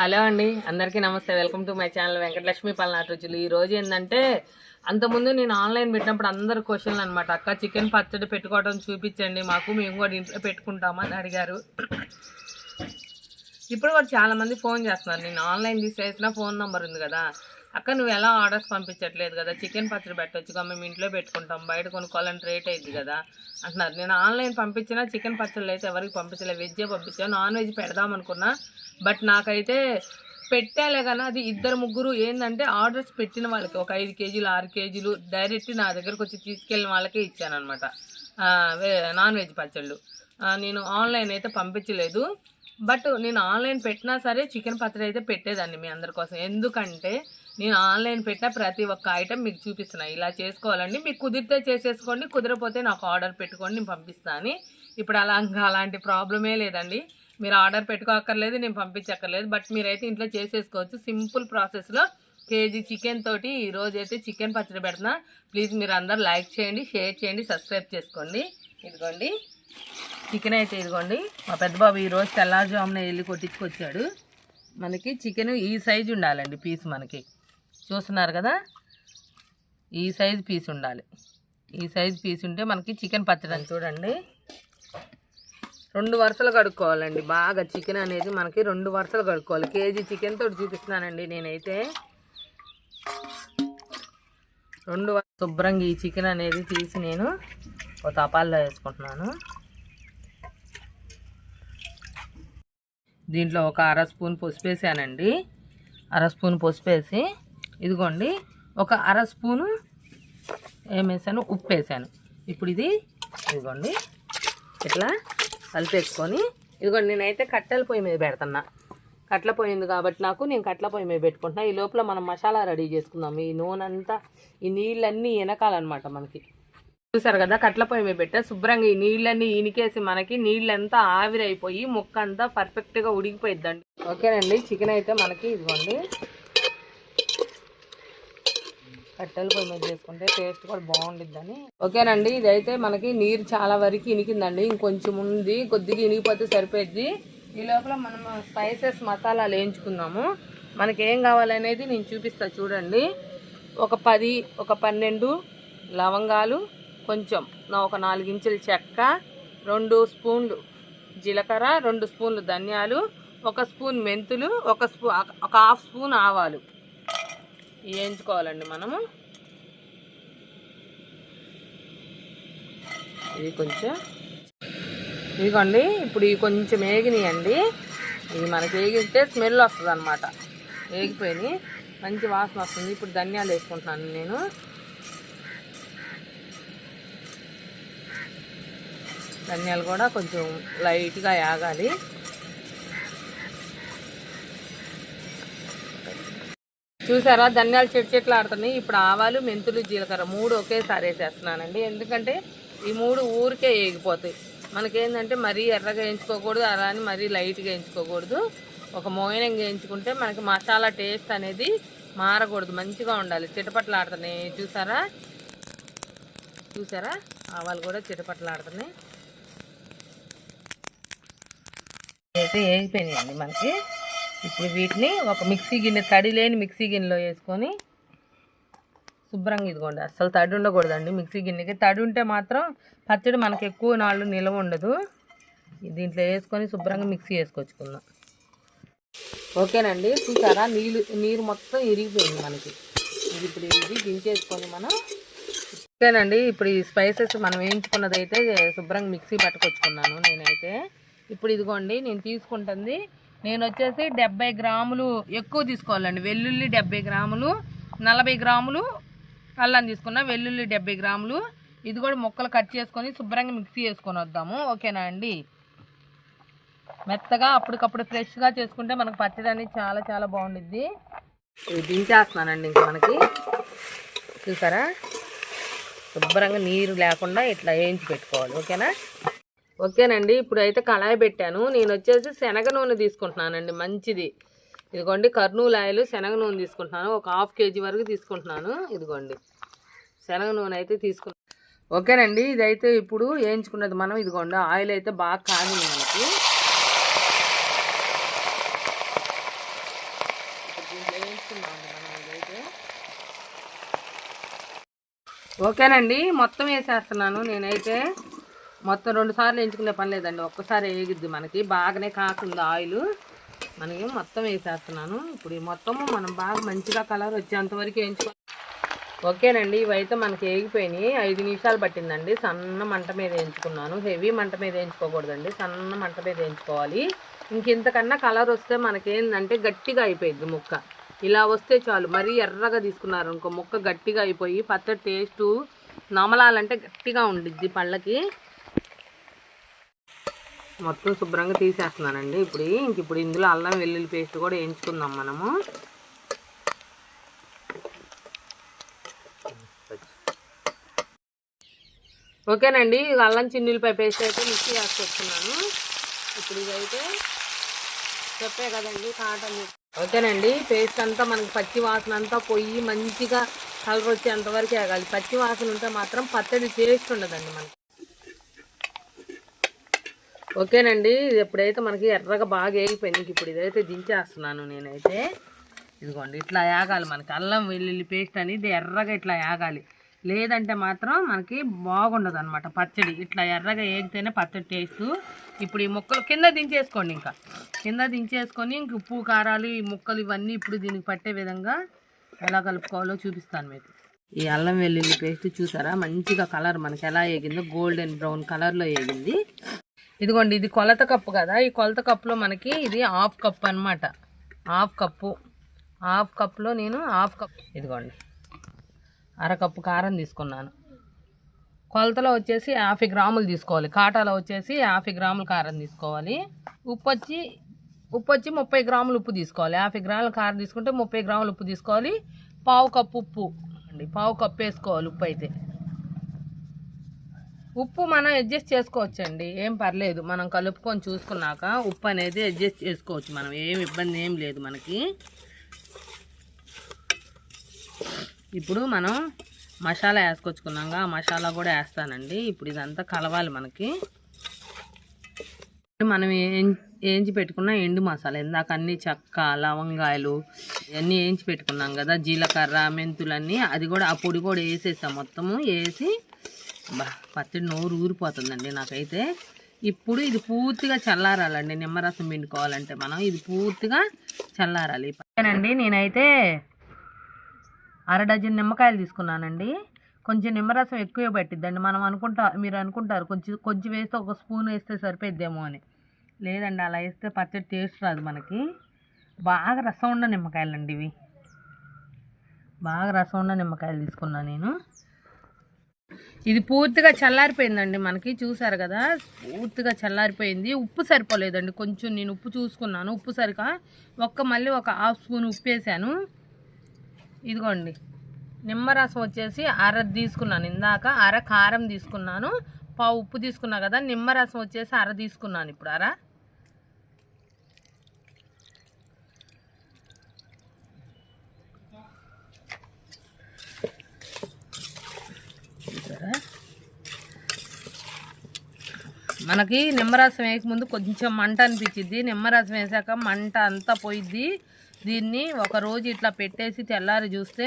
Hello అండి అందరికీ నమస్తే. Welcome to my channel Venkatalakshmi Palnati రుచులు. ఈ రోజు ఏంటంటే అంతకుముందు నేను ఆన్లైన్ పెట్టినప్పుడు అందరు క్వశ్చన్లు అనమాట అక్క చికెన్ పచ్చడి పెట్టుకోవడం చూపించండి మాకు మేము కూడా ఇంట్లో పెట్టుకుంటామని అడిగారు. ఇప్పుడు కూడా చాలా మంది ఫోన్ చేస్తున్నారు. నేను ఆన్లైన్ తీసేసిన ఫోన్ నెంబర్ ఉంది కదా. అక్క నువ్వు ఎలా ఆర్డర్స్ పంపించట్లేదు కదా? చికెన్ పచ్చడి పెట్టొచ్చుగా మేము ఇంట్లో పెట్టుకుంటాం. బయట కొనుక్కోవాలంటే రేట్ అయింది కదా అంటున్నారు. నేను ఆన్లైన్ పంపించినా చికెన్ పచ్చళ్ళు అయితే ఎవరికి పంపించలేదు. వెజ్జే పంపించాను నాన్ వెజ్ పెడదాం అనుకున్నా. బట్ నాకైతే పెట్టాలే కానీ అది ఇద్దరు ముగ్గురు ఏంటంటే ఆర్డర్స్ పెట్టిన వాళ్ళకి ఒక ఐదు కేజీలు ఆరు కేజీలు డైరెక్ట్ నా దగ్గరకు వచ్చి తీసుకెళ్ళిన వాళ్ళకే ఇచ్చానమాట నాన్ వెజ్ పచ్చళ్ళు. నేను ఆన్లైన్ అయితే పంపించలేదు. బట్ నేను ఆన్లైన్ పెట్టినా సరే చికెన్ పచ్చడి అయితే పెట్టేదాన్ని మీ అందరి కోసం. ఎందుకంటే నేను ఆన్లైన్ పెట్టిన ప్రతి ఒక్క ఐటెం మీకు చూపిస్తున్నా. ఇలా చేసుకోవాలండి. మీకు కుదిరితే చేసేసుకోండి. కుదరపోతే నాకు ఆర్డర్ పెట్టుకోండి నేను పంపిస్తాను. ఇప్పుడు అలా అలాంటి ప్రాబ్లమే లేదండి. మీరు ఆర్డర్ పెట్టుకోక్కర్లేదు నేను పంపించక్కర్లేదు బట్ మీరైతే ఇంట్లో చేసేసుకోవచ్చు. సింపుల్ ప్రాసెస్లో కేజీ చికెన్ తోటి ఈరోజు అయితే చికెన్ పచ్చడి పెడుతున్నా. ప్లీజ్ మీరు అందరు లైక్ చేయండి షేర్ చేయండి సబ్స్క్రైబ్ చేసుకోండి. ఇదిగోండి. చికెన్ అయితే ఇదిగోండి. మా పెద్ద బాబు ఈరోజు తెల్లారుజామున వెళ్ళి కొట్టించుకొచ్చాడు. మనకి చికెన్ ఈ సైజు ఉండాలండి పీస్ మనకి. చూస్తున్నారు కదా? ఈ సైజు పీస్ ఉండాలి. ఈ సైజు పీస్ ఉంటే మనకి చికెన్ పచ్చడి అని చూడండి. రెండు వరుసలు కడుక్కోవాలండి. బాగా చికెన్ అనేది మనకి రెండు వరుసలు కడుక్కోవాలి. కేజీ చికెన్ తోటి చూపిస్తున్నానండి నేనైతే. రెండు శుభ్రంగా ఈ చికెన్ అనేది తీసి నేను ఒక తపాల్లో వేసుకుంటున్నాను. దీంట్లో ఒక అర స్పూన్ పసుపు వేసానండి. అర స్పూన్ పసుపు వేసి ఇదిగోండి ఒక అర స్పూను ఏం వేసాను? ఉప్పు వేసాను. ఇప్పుడు ఇది ఇదిగోండి ఇట్లా కలిపేసుకొని ఇదిగోండి నేనైతే కట్టెల పొయ్యి మీద పెడుతున్నా. కట్ల పోయింది కాబట్టి నాకు నేను కట్ల పొయ్యి మీద పెట్టుకుంటున్నా. ఈ లోపల మనం మసాలా రెడీ చేసుకుందాం. ఈ నూనె అంతా ఈ నీళ్ళన్నీ వెనకాలన్నమాట మనకి. చూసారు కదా కట్ల పొయ్యి మీద పెట్టా. శుభ్రంగా ఈ నీళ్ళన్నీ ఇనికేసి మనకి నీళ్ళంతా ఆవిరైపోయి ముక్క అంతా పర్ఫెక్ట్గా ఉడికిపోయిద్దండి. ఓకేనండి చికెన్ అయితే మనకి ఇదిగోండి. కట్టెల పొయ్యి మీద చేసుకుంటే టేస్ట్ కూడా బాగుండిద్దని. ఓకేనండి ఇదైతే మనకి నీరు చాలా వరకు ఇనికిందండి. ఇంకొంచెం ఉంది కొద్దిగా ఇనిగిపోతే సరిపోద్ది ఈ లోపల మనం స్పైసెస్ మసాలాలు వేయించుకుందాము. మనకి ఏం కావాలనేది నేను చూపిస్తా చూడండి. ఒక పది ఒక పన్నెండు లవంగాలు కొంచెం ఒక నాలుగు చెక్క రెండు స్పూన్లు జీలకర్ర రెండు స్పూన్లు ధనియాలు ఒక స్పూన్ మెంతులు ఒక స్పూ ఒక హాఫ్ స్పూన్ ఆవాలు. వేయించుకోవాలండి మనము. ఇది కొంచెం. ఇదిగోండి ఇప్పుడు ఇవి కొంచెం వేగినాయండి. ఇవి మనకి వేగితే స్మెల్ వస్తుంది అనమాట వేగిపోయినాయి. మంచి వాసన వస్తుంది. ఇప్పుడు ధనియాలు వేసుకుంటున్నాను నేను. ధనియాలు కూడా కొంచెం లైట్గా యాగాలి. చూసారా? ధనియాలు చెట్టు చెట్లు ఆడుతున్నాయి. ఇప్పుడు ఆవాలు మెంతులు జీలకర్ర మూడు ఒకేసారి వేసేస్తున్నానండి. ఎందుకంటే ఈ మూడు ఊరికే ఏగిపోతాయి. మనకేంటంటే మరీ ఎర్రగా వేయించుకోకూడదు అలా అని మరీ లైట్గా వేయించుకోకూడదు. ఒక మోయనంగా వేయించుకుంటే మనకి మసాలా టేస్ట్ అనేది మారకూడదు. మంచిగా ఉండాలి. చిటపట్లాడుతున్నాయి చూసారా? చూసారా? ఆవాలు కూడా చిటపట్లాడుతున్నాయి అయితే వేగిపోయినాయండి మనకి. ఇప్పుడు వీటిని ఒక మిక్సీ గిన్నె తడి లేని మిక్సీ గిన్నెలో వేసుకొని శుభ్రంగా ఇదిగోండి. అసలు తడి ఉండకూడదండి మిక్సీ గిన్నెకి. తడి ఉంటే మాత్రం పచ్చడి మనకి ఎక్కువ నాళ్ళు నిల్వ ఉండదు. దీంట్లో వేసుకొని శుభ్రంగా మిక్సీ వేసుకొచ్చుకుందాం. ఓకేనండి. చూసారా? నీళ్ళు నీరు మొత్తం ఇరిగిపోయింది మనకి. ఇది ఇప్పుడు ఇది దించేసుకొని మనం ఓకేనండి. ఇప్పుడు ఈ స్పైసెస్ మనం వేయించుకున్నది అయితే శుభ్రంగా మిక్సీ పట్టుకొచ్చుకున్నాను నేనైతే. ఇప్పుడు ఇదిగోండి నేను తీసుకుంటుంది నేను వచ్చేసి డెబ్బై గ్రాములు ఎక్కువ తీసుకోవాలండి. వెల్లుల్లి డెబ్బై గ్రాములు నలభై గ్రాములు అల్లం తీసుకున్నా వెల్లుల్లి డెబ్బై గ్రాములు. ఇది కూడా ముక్కలు కట్ చేసుకొని శుభ్రంగా మిక్సీ చేసుకొని వద్దాము. ఓకేనా అండి? మెత్తగా అప్పటికప్పుడు ఫ్రెష్గా చేసుకుంటే మనకు పచ్చడి అనేది చాలా చాలా బాగుండిద్ది. ఇది దించేస్తున్నానండి ఇంక మనకి. చూసారా? శుభ్రంగా నీరు లేకుండా ఇట్లా వేయించి పెట్టుకోవాలి. ఓకేనా? ఓకేనండి ఇప్పుడు అయితే కళాయి పెట్టాను. నేను వచ్చేసి శనగ నూనె తీసుకుంటున్నానండి మంచిది. ఇదిగోండి కర్నూలు ఆయిల్ శనగ నూనె తీసుకుంటున్నాను. ఒక హాఫ్ కేజీ వరకు తీసుకుంటున్నాను. ఇదిగోండి శనగ నూనె అయితే తీసుకుంటున్నాను ఓకేనండి ఇదైతే ఇప్పుడు వేయించుకున్నది మనం. ఇదిగోండి ఆయిల్ అయితే బాగా కాగింది మనకి. ఓకేనండి మొత్తం వేసేస్తున్నాను నేనైతే. మొత్తం రెండు సార్లు ఎంచుకునే పని లేదండి. ఒక్కసారి వేగిద్ది మనకి. బాగానే కాకుండా ఆయిల్. మనకి మొత్తం వేసేస్తున్నాను. ఇప్పుడు ఈ మొత్తము మనం బాగా మంచిగా కలర్ వచ్చేంతవరకు వేయించుకో ఓకేనండి ఇవైతే మనకి వేగిపోయినాయి. ఐదు నిమిషాలు పట్టిందండి. సన్న మంట మీద వేయించుకున్నాను. హెవీ మంట మీద వేయించుకోకూడదండి. సన్న మంట మీద వేయించుకోవాలి. ఇంకెంతకన్నా కలర్ వస్తే మనకేందంటే గట్టిగా అయిపోయింది ముక్క. ఇలా వస్తే చాలు. మరీ ఎర్రగా తీసుకున్నారు ఇంకో ముక్క గట్టిగా అయిపోయి పచ్చడి టేస్టు నమలాలంటే గట్టిగా ఉండిద్ది పళ్ళకి. మొత్తం శుభ్రంగా తీసేస్తున్నానండి. ఇప్పుడు ఇంక ఇప్పుడు ఇందులో అల్లం వెల్లుల్లి పేస్ట్ కూడా వేయించుకుందాం మనము. ఓకేనండి అల్లం చిన్నులపై పేస్ట్ అయితే మిక్సీ వేసుకొస్తున్నాను ఇప్పుడు ఇదైతే చెప్పే కదండి కాటన్. ఓకేనండి పేస్ట్ అంతా మనకి పచ్చి వాసన అంతా పోయి మంచిగా కలర్ వచ్చేంత వరకు వేగాలి పచ్చి వాసన ఉంటే మాత్రం పచ్చడి టేస్ట్ ఉండదండి మనకి. ఓకేనండి ఇది ఎప్పుడైతే మనకి ఎర్రగా బాగా వేగిపోయింది ఇప్పుడు ఇదైతే దించేస్తున్నాను నేనైతే. ఇదిగోండి ఇట్లా యాగాలి మనకి. అల్లం వెల్లుల్లి పేస్ట్ అనేది ఎర్రగా ఇట్లా యాగాలి లేదంటే మాత్రం మనకి బాగుండదు అనమాట పచ్చడి. ఇట్లా ఎర్రగా వేగితేనే పచ్చడి టేస్ట్. ఇప్పుడు ఈ ముక్కలు కింద దించేసుకోండి ఇంకా. కింద దించేసుకొని ఇంక ఉప్పు కారాలు ఈ ముక్కలు ఇవన్నీ ఇప్పుడు దీనికి పట్టే విధంగా ఎలా కలుపుకోవాలో చూపిస్తాను మీకు. ఈ అల్లం వెల్లుల్లి పేస్ట్ చూసారా? మంచిగా కలర్ మనకి ఎలా వేగిందో గోల్డెన్ బ్రౌన్ కలర్లో వేగింది ఇదిగోండి ఇది కొలత కప్పు కదా. ఈ కొలత కప్పులో మనకి ఇది హాఫ్ కప్ అన్నమాట. Half cup. హాఫ్ కప్లో నేను హాఫ్ కప్ ఇదిగోండి. అరకప్పు కారం తీసుకున్నాను. కొలతలో వచ్చేసి యాభై గ్రాములు తీసుకోవాలి. కాటాలో వచ్చేసి యాభై గ్రాములు కారం తీసుకోవాలి. ఉప్పు వచ్చి ఉప్పు వచ్చి ముప్పై గ్రాములు ఉప్పు తీసుకోవాలి. యాభై గ్రాముల కారం తీసుకుంటే ముప్పై గ్రాములు ఉప్పు తీసుకోవాలి. పావు కప్పు ఉప్పు. అండి పావు కప్పు వేసుకోవాలి ఉప్పు అయితే. ఉప్పు మనం అడ్జస్ట్ చేసుకోవచ్చండి. ఏం పర్లేదు. మనం కలుపుకొని చూసుకున్నాక ఉప్పు అనేది అడ్జస్ట్ చేసుకోవచ్చు మనం. ఏం ఇబ్బంది ఏం లేదు మనకి. ఇప్పుడు మనం మసాలా వేసుకొచ్చుకున్నాక ఆ మసాలా కూడా వేస్తానండి. ఇప్పుడు ఇదంతా కలవాలి మనకి. మనం ఏం- ఏంచి పెట్టుకున్న ఎండు మసాలా. ఇందాక అన్ని చెక్క లవంగాయలు ఇవన్నీ వేయించి పెట్టుకున్నాం కదా జీలకర్ర మెంతులన్నీ అది కూడా ఆ పొడి కూడా వేసేసాం మొత్తము. వేసి బా పచ్చడి నోరు ఊరిపోతుందండి నాకైతే. ఇప్పుడు ఇది పూర్తిగా చల్లారాలండి నిమ్మరసం పిండుకోవాలంటే మనం. ఇది పూర్తిగా చల్లారాలి. అండి నేనైతే అర డజన్ నిమ్మకాయలు తీసుకున్నానండి. కొంచెం నిమ్మరసం ఎక్కువ పట్టిద్దండి. మనం అనుకుంటా మీరు అనుకుంటారు కొంచెం కొంచెం వేస్తే ఒక స్పూన్ వేస్తే సరిపోద్దేమో అని. లేదండి అలా వేస్తే పచ్చడి టేస్ట్ రాదు మనకి. బాగా రసం ఉన్న నిమ్మకాయలు అండి ఇవి. బాగా రసం ఉన్న నిమ్మకాయలు తీసుకున్నా నేను. ఇది పూర్తిగా చల్లారిపోయిందండి మనకి చూసారు కదా? పూర్తిగా చల్లారిపోయింది. ఉప్పు సరిపోలేదండి. కొంచెం నేను ఉప్పు చూసుకున్నాను. ఉప్పు సరిగా ఒక్క మళ్ళీ ఒక హాఫ్ స్పూన్ ఉప్పు వేసాను ఇదిగోండి. నిమ్మరసం వచ్చేసి అర తీసుకున్నాను. ఇందాక అర కారం తీసుకున్నాను. పావు ఉప్పు తీసుకున్నా కదా? నిమ్మరసం వచ్చేసి అర తీసుకున్నాను ఇప్పుడు. అర మనకి నిమ్మరసం వేయకముందు కొంచెం మంట అనిపించింది నిమ్మరసం వేసాక మంట అంతా పోయిద్ది. దీన్ని ఒక రోజు ఇట్లా పెట్టేసి తెల్లారి చూస్తే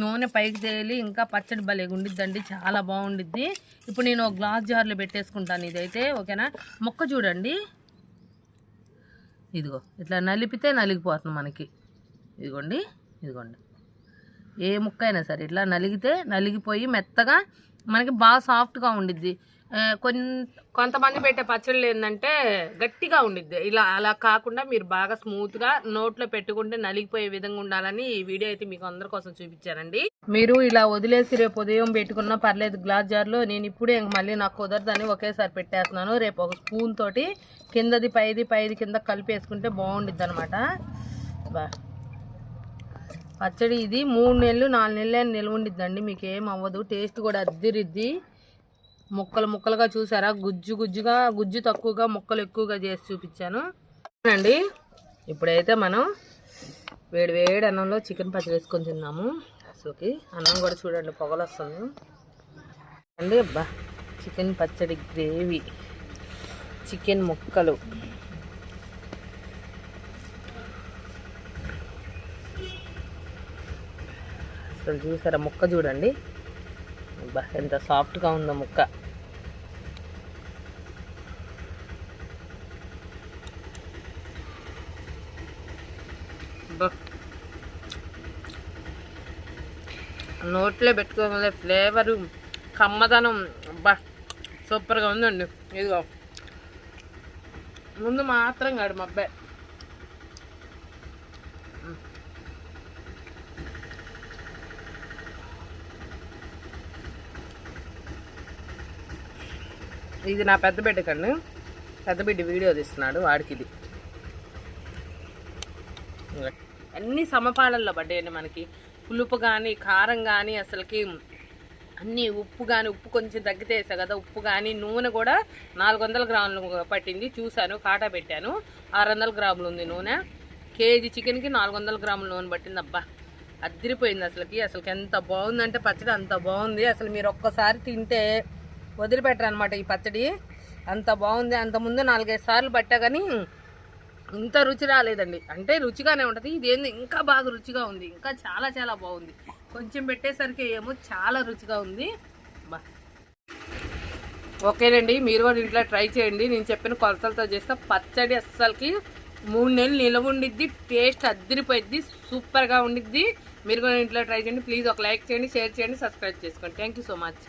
నూనె పైకి తేలి ఇంకా పచ్చడి భలే ఉండిద్దండి. చాలా బాగుండిద్ది. ఇప్పుడు నేను ఒక గ్లాస్ జార్లో పెట్టేసుకుంటాను ఇదైతే ఓకేనా? మొక్క చూడండి. ఇదిగో ఇట్లా నలిపితే నలిగిపోతుంది మనకి. ఇదిగోండి ఇదిగోండి. ఏ ముక్క అయినా సరే ఇట్లా నలిగితే నలిగిపోయి మెత్తగా మనకి బాగా సాఫ్ట్గా ఉండిద్ది. కొంతమంది పెట్టే పచ్చళ్ళు ఏంటంటే గట్టిగా ఉండిద్ది. ఇలా అలా కాకుండా మీరు బాగా స్మూత్గా నోట్లో పెట్టుకుంటే నలిగిపోయే విధంగా ఉండాలని ఈ వీడియో అయితే మీకు అందరి కోసం చూపించానండి. మీరు ఇలా వదిలేసి రేపు ఉదయం పెట్టుకున్నా పర్లేదు గ్లాస్ జార్లో నేను ఇప్పుడే ఇంక మళ్ళీ నాకు కుదరదని ఒకేసారి పెట్టేస్తున్నాను. రేపు ఒక స్పూన్ తోటి కిందది పైది పైది కింద కలిపేసుకుంటే బాగుండిద్ది అనమాట బా. పచ్చడి ఇది మూడు నెలలు నాలుగు నెలలు అయినా నిల్వ ఉండిద్దండి. మీకు ఏం అవ్వదు. టేస్ట్ కూడా అద్దిరిద్ది. ముక్కలు ముక్కలుగా చూసారా? గుజ్జు గుజ్జుగా గుజ్జు తక్కువగా ముక్కలు ఎక్కువగా చేసి చూపించాను. అండి ఇప్పుడైతే మనం వేడి వేడి అన్నంలో చికెన్ పచ్చడి వేసుకొని తిన్నాము. అసలుకి అన్నం కూడా చూడండి పొగలు వస్తుంది అండి అబ్బా చికెన్ పచ్చడి గ్రేవీ. చికెన్ ముక్కలు. అసలు చూసారా? ముక్క చూడండి. బా ఎంత సాఫ్ట్గా ఉందో ముక్క. నోట్లో పెట్టుకోగలే ఫ్లేవరు కమ్మదనం బా సూపర్గా ఉందండి. ఇదిగో. ముందు మాత్రం కాడు మా అబ్బాయి ఇది నా పెద్ద బిడ్డ కండి పెద్ద బిడ్డ వీడియో తీస్తున్నాడు వాడికి ఇది అన్ని సమపాలల్లో పడ్డాయండి మనకి. పులుపు కానీ కారం కానీ అసలుకి అన్ని ఉప్పు కానీ ఉప్పు కొంచెం తగ్గితేసా కదా ఉప్పు కానీ నూనె కూడా నాలుగు వందల గ్రాములు పట్టింది. చూశాను కాటా పెట్టాను. ఆరు వందల గ్రాములు ఉంది నూనె. కేజీ చికెన్కి నాలుగు వందల గ్రాముల నూనె పట్టింది. అబ్బా అదిరిపోయింది అసలుకి. అసలుకి ఎంత బాగుందంటే పచ్చడి అంత బాగుంది. అసలు మీరు ఒక్కసారి తింటే వదిలిపెట్టరు అనమాట ఈ పచ్చడి. అంత బాగుంది. అంతముందు నాలుగైదు సార్లు పట్టా కానీ ఇంత రుచి రాలేదండి. అంటే రుచిగానే ఉంటుంది. ఇదేంది? ఇంకా బాగా రుచిగా ఉంది. ఇంకా చాలా చాలా బాగుంది. కొంచెం పెట్టేసరికి ఏమో చాలా రుచిగా ఉంది. బా. ఓకేనండి. మీరు కూడా ఇంట్లో ట్రై చేయండి. నేను చెప్పిన కొలతలతో చేస్తే. పచ్చడి అస్సలకి మూడు నెలలు నిలవ ఉండిద్ది. టేస్ట్ అద్దరిపోయిద్ది సూపర్గా ఉండిద్ది. మీరు కూడా ఇంట్లో ట్రై చేయండి. ప్లీజ్ ఒక లైక్ చేయండి షేర్ చేయండి సబ్స్క్రైబ్ చేసుకోండి. Thank you so much